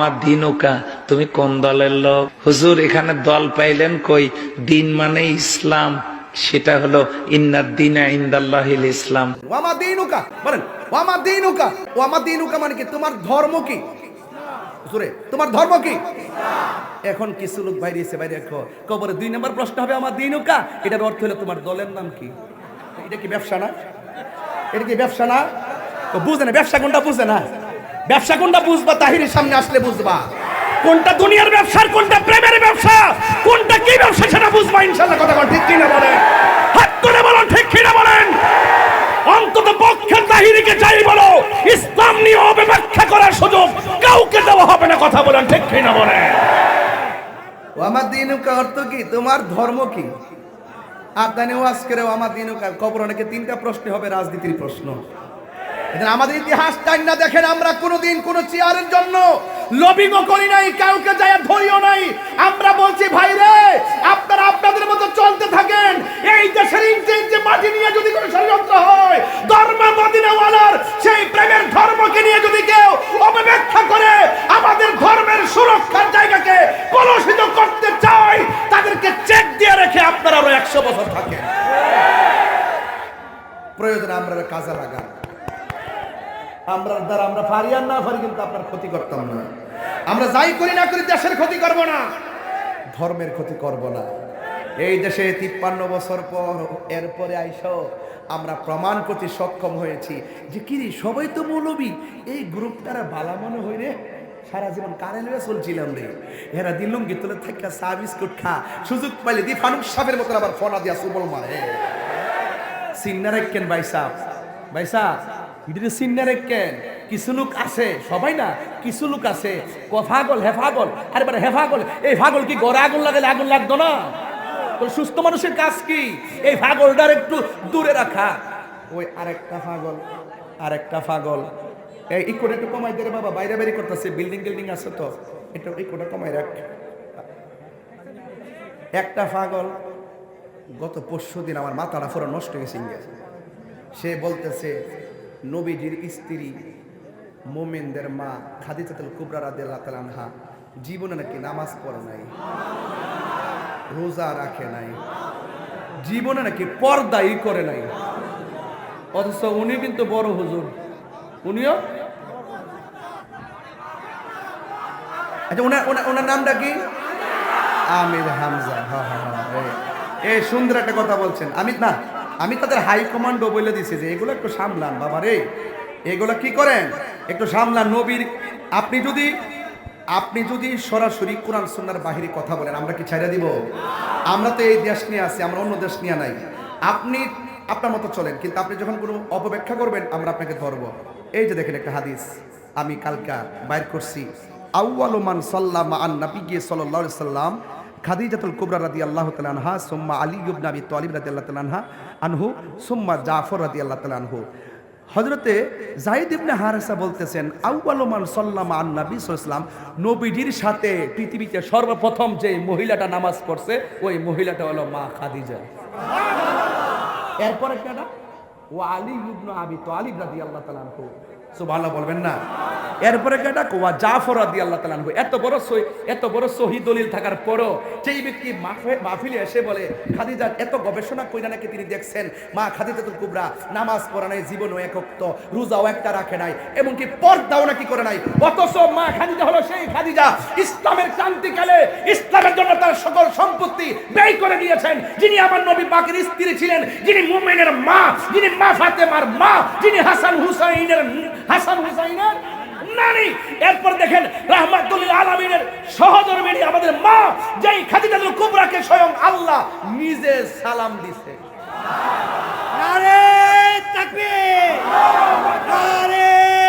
আমার দিনুকা, তুমি কোন দলের লোক? হুজুর, এখানে দল পাইলেন কই? দিন মানে ইসলাম। সেটা হলো ইসলাম। মানে তোমার ধর্ম কি? তোমার ধর্ম কি? এখন কিছু লোক বাইরে এসে বাইরে কবরে দুই নম্বর প্রশ্ন হবে আমার দিনুকা। এটার অর্থ হলো তোমার দলের নাম কি? এটা কি ব্যবসা না? এটা কি ব্যবসা না? বুঝে না, ব্যবসা কোনটা বুঝে না? ব্যবসা কোনটা বুঝবা, তাহিরের সামনে আসলে বুঝবা। কোনটা দুনিয়ার ব্যবসার কোনটা প্রেমের ব্যবসা? কোনটা কি ব্যবসা সেটা বুঝবা ইনশাল্লাহ কথা ঠিক কিনা বলেন? হাত করে বলো ঠিক কিনা বলেন? অন্তত পক্ষে তাহিরিকে চাই বলো, ইসলাম নিয়ে অপব্যাখ্যা করার সুযোগ কাউকে দেওয়া হবে না, কথা বলেন, ঠিক কিনা বলেন? আমার দিনুকা অর্থ কি? তোমার ধর্ম কি? আপনার ওয়াজ করে আমার দিনুকা খবর অনেকে তিনটা প্রশ্ন হবে, রাজনীতির প্রশ্ন। আমাদের ইতিহাস টাইম না দেখেন, আমরা কোনোদিন কোন চেয়ারের জন্য লবিংও করি নাই, কাউকে যায় ধরিও নাই। আমরা বলছি, ভাই রে, আপনারা আপনাদের মতো চলতে থাকেন। এই দেশের ইঞ্চে ইঞ্চে মাটি নিয়ে যদি কোনো ষড়যন্ত্র হয়, ধর্ম মদিনাওয়ালার সেই প্রেমের ধর্মকে নিয়ে যদি কেউ অপব্যাখ্যা করে, আমাদের ধর্মের সুরক্ষার জায়গাকে কলুষিত করতে চায়, তাদেরকে চেক দিয়ে রেখে আপনারা আরও একশো বছর থাকেন। প্রয়োজন আমরা কাজে লাগান। আমরা দ্বারা আমরা পারি আর না পারি কিন্তু আপনার ক্ষতি করতাম না। আমরা যাই করি না করি দেশের ক্ষতি করব না। ধর্মের ক্ষতি করব না। এই দেশে তিপ্পান্ন বছর পর, এরপরে আইসো, আমরা প্রমাণ করতে সক্ষম হয়েছি যে কিরে সবাই তো মৌলবী। এই গ্রুপটারা ভালা মনে হই রে, সারা জীবন কারে লয়ে চলছিলাম রে। এরা দিলুম গিতলে থেকে চা, বিস্কুট সুযোগ পাইলে দি ফানুক সাহেবের মতন আবার ফোনা দিয়া সুবল মারে। সিন্নারে ভাই সাহ। ভাই সাহ কিছু লোক আছে, সবাই না? কিছু লোক আছে। ফাগল? হে ফাগল? আরে বারে হে ফাগল। এই ফাগল কি গড়ে আগুন লাগালে আগুন লাগতো না? সুস্থ মানুষের কাজ কি? এই ফাগলটার একটু দূরে রাখা। ওই আরেকটা ফাগল আরেকটা ফাগল। এই ইকোটা একটু কমাই দে বাবা, বাইরে বাইরে করতেছে, বিল্ডিং টিল্ডিং আছে তো। এটা ইকোটা কমাই রাখ। একটা ফাগল, গত পরশু দিন আমার মাথাটা পুরো নষ্ট হয়েছে সে বলতেছে নবীজির স্ত্রী মোমেনদের মা খাদিজাতুল কুবরা তাআলা আনহা জীবনে নাকি নামাজ পড়ে নাই, রোজা রাখে নাই, জীবনে নাকি পর্দাই করে নাই। অথচ উনি কিন্তু বড় হুজুর। উনিও? আচ্ছা ওনার ওনার নামটা কি? আমির হামজা হ্যাঁ হ্যাঁ হ্যাঁ এই সুন্দর একটা কথা বলছেন। আমি না আমি তাদের হাই কমান্ডও বলে দিছি যে এগুলো একটু সামলান, বাবা রে। এগুলো কি করেন? একটু সামলান, নবীর, আপনি যদি আপনি যদি সরাসরি কোরআন সুন্নার বাহিরে কথা বলেন, আমরা কি ছাইড়া দিব? আমরা তো এই দেশ নিয়ে আছি, আমরা অন্য দেশ নিয়ে নাই। আপনি, আপনার মতো চলেন, কিন্তু আপনি যখন কোনো অপব্যাখ্যা করবেন, আমরা আপনাকে ধরবো। এই যে দেখেন একটা হাদিস, আমি কালকা বাইর করছি। আউ্বালুমান সাল্লাম আন নবী গিয়ে সাল্লাহ সাল্লাম খাদিজাতুল কুবরা রাদি আল্লাহ আনহা, সুম্মা আলী ইবনে আবি তালিব রাদি আল্লাহ আনহা, আনহু, সুম্মা জাফর রাদি আল্লাহ আনহু। হজরতে জাহিদ ইবনে হারেসা বলতেছেন আউ্বালুমান সাল্লাম আন নবী সাল্লাম নবীজির সাথে পৃথিবীতে সর্বপ্রথম যে মহিলাটা নামাজ পড়ছে, ওই মহিলাটা হলো মা খাদিজা। এরপরে কেনা ও আলী ইবনে আবি তালিব রাদি আল্লাহ আনহু। সুবহানাল্লাহ বলবেন না। এরপরে কেটা কোয়া জাফর রাদি আল্লাহ তাআলা এত বড় এত বড় সহি দলিল থাকার পরও যেই ব্যক্তি মাহফিলে এসে বলে, খাদিজা, এত গবেষণা কইরা নাকি তিনি দেখছেন? মা খাদিজাতুল কুবরা নামাজ পড়া নাই, জীবনও একক্ত রোজাও একটা রাখে নাই, এমনকি পর্দাও নাকি করে নাই। অথচ মা খাদিজা হলো সেই খাদিজা, ইসলামের ক্রান্তিকালে ইসলামের জন্য তার সকল সম্পত্তি ব্যয় করে দিয়েছেন যিনি আমার নবী পাকের স্ত্রী ছিলেন, যিনি মুমিনের মা, যিনি মা ফাতেমার মা, যিনি হাসান হুসাইনের হাসান হুসাইনের নানি। এরপর দেখেন রাহমাতুল্লিল আলামিনের সহধর্মিনী আমাদের মা, যেই খাদিজাতুল কুবরাকে স্বয়ং আল্লাহ নিজে সালাম দিছে। নারে তাকবীর।